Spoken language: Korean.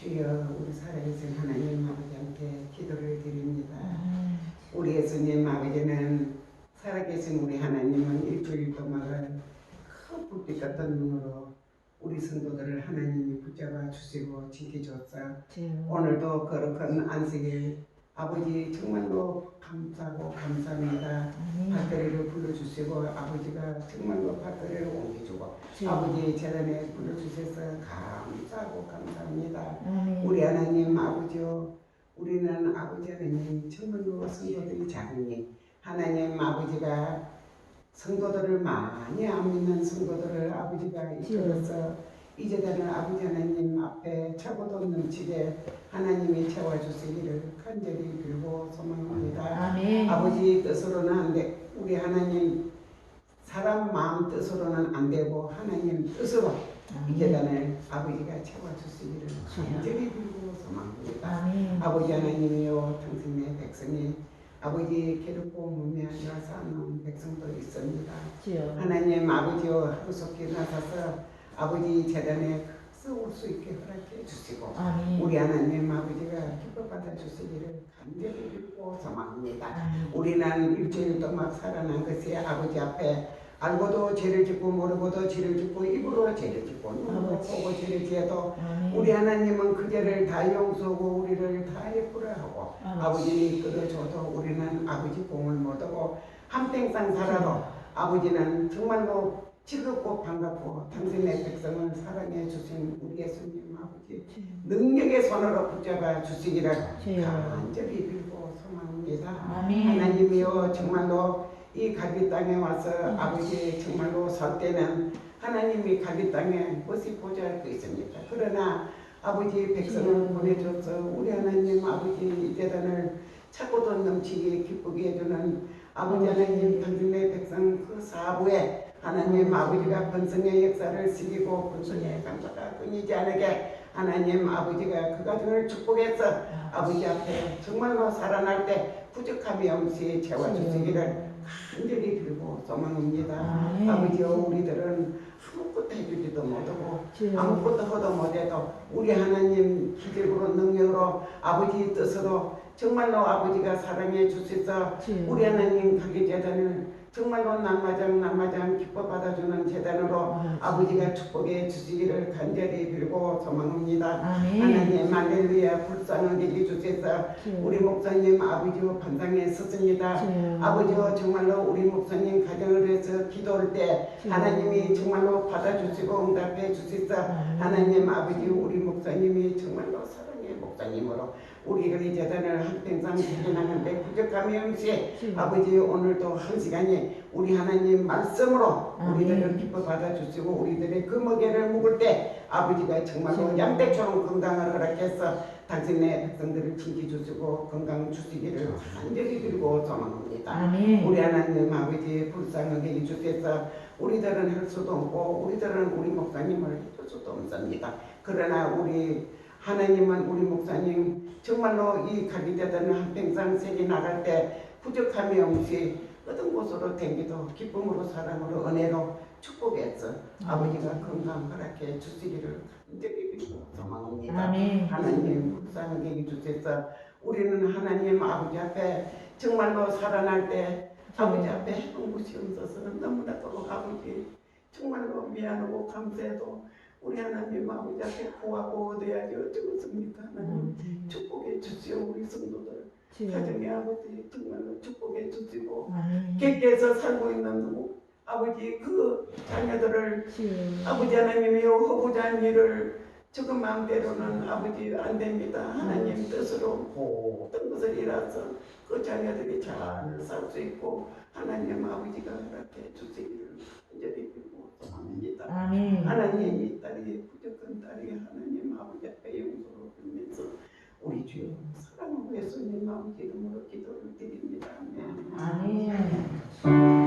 주여 우리 살아계신 하나님 아버지한테 기도를 드립니다. 아멘. 우리 예수님 아버지는 살아계신 우리 하나님은 일주일 동안을 큰 불빛 같은 눈으로 우리 성도들을 하나님이 붙잡아 주시고 지켜줬어. 주여. 오늘도 거룩한 안식일 아버지 정말로 감사하고 감사합니다. 아멘. 밭거리를 불러주시고 아버지가 정말로 주여. 아버지 재단에 불러주셔서 감사하고 감사합니다. 아멘. 우리 하나님 아버지요 우리는 아버지 하나님 정말로 성도들이 작으니 하나님 아버지가 성도들을 많이 안 믿는 성도들을 아버지가 이끌어서 이 재단을 아버지 하나님 앞에 차고도 넘치게 하나님이 채워주시기를 간절히 빌고 소망합니다. 아멘. 아버지 뜻으로는 안 돼. 우리 하나님 사람 마음 뜻으로는 하나님 뜻으로 이 재단을 아버지가 채워주시기를 간절히 빌고 소망합니다. 아버지 하나님이요 당신의 백성이 아버지 괴롭고 무미한 사는 백성도 있습니다. 주여. 하나님 아버지요 하루속히 나서서 아버지 재단에 쓰올 수 있게 허락해 주시고 아멘. 우리 하나님 아버지가 기뻐 받아 주시기를 간절히 빌고 소망합니다. 우리는 일주일 동안 살아난 것이 아버지 앞에 알고도 죄를 짓고 모르고도 죄를 짓고 입으로 죄를 짓고 눈으로. 보고 죄를 지어도. 우리 하나님은 그 죄를 다 용서하고 우리를 다 예쁘라하고 아버지를 끌어줘도 우리는 아버지 공을 못하고 한평생 살아도 아버지는 정말로 즐겁고 반갑고 당신의 백성을 사랑해 주신 우리 예수님 아버지 능력의 손으로 붙잡아 주시기를. 간절히 빌고 소망합니다. 아멘. 하나님이여 정말로 이 갈비 땅에 와서 아버지 정말로 설 때는 하나님이 갈비 땅에 무엇이 보좌할 거 있습니까? 그러나 아버지 백성을 음. 보내줘서 우리 하나님 아버지 이 재단을 차고도 넘치게 기쁘게 해주는 아버지 하나님 당신의 백성 그 사부에 하나님 아버지가 번성의 역사를 시키고 번성의 감사가 끊이지 않게 하나님 아버지가 그 가정을 축복해서 아버지 앞에 정말로 살아날 때 부족함이 없이 채워주시기를 간절히 빌고 소망합니다. 아멘. 아버지여 우리들은 아무것도 해주지도 못하고. 아무것도 하도 못해도 우리 하나님 기적으로 능력으로 아버지 뜻으로 정말로 아버지가 사랑해 주셔서. 우리 하나님 가게 재단을 정말로 남마장 남마장 기뻐 받아주는 재단으로 아버지가 축복해 주시기를 간절히 빌고 소망합니다. 아멘. 하나님 할렐루야 불쌍하게 해주셔서 주여. 우리 목사님 아버지와 반상에 섰습니다. 아버지와 정말로 우리 목사님 가정을 위해서 기도할 때. 하나님이 정말로 받아주시고 응답해 주셔서. 하나님 아버지 우리 목사님이 정말로 사랑의 목사님으로 우리의 재단을 한평생 지켜나는데 부족함이 없이 주여. 아버지 오늘도 한 시간이 우리 하나님 말씀으로. 우리들을 기뻐 받아주시고 우리들의 그 먹이를 먹을 때 아버지가 정말로 주여. 양떼처럼 건강을 허락해서 당신의 백성들을 지켜주시고 건강 주시기를 간절히 빌고 소망합니다. 아멘. 우리 하나님 아버지 불쌍하게 해주셔서 우리들은 할 수도 없고 우리들은 우리 목사님을 해줄 수도 없습니다. 그러나 우리 하나님은 우리 목사님 정말로 이 가기대들은 한평생 세계 나갈 때 부족함이 없이 어떤 곳으로 댕기도 기쁨으로 사랑으로 은혜로 축복했어. 아버지가 건강 허락해 주시기를 간절히 빌고 소망합니다. 아멘. 하나님 불쌍하게 해주셔서 우리는 하나님 아버지 앞에 정말로 살아날 때 아버지 앞에 해본 곳이 없어서 너무나도 아버지 정말로 미안하고 감사해도 우리 하나님 아버지 앞에 구하고 얻어야지 어쩌겠습니까 하나님 축복해 주시오 우리 성도들. 가정의 아버지 정말로 축복해 주시고. 객께서 살고 있는 아버지 그 자녀들을. 아버지 하나님이요 허구한 일을 지금 마음대로는 아버지 안 됩니다. 하나님 뜻으로 모든 것을 일어서 그 자녀들이 잘 살 수 있고 하나님 아버지가 허락해 주시기를 간절히 빌고 소망합니다. 아멘. 하나님 딸에게 부족한 딸에게 하나님 아버지 앞에 용서를 빌면서 우리 주여 사랑하고 예수님 마음 기름으로 기도를 드립니다. 아멘. 아멘.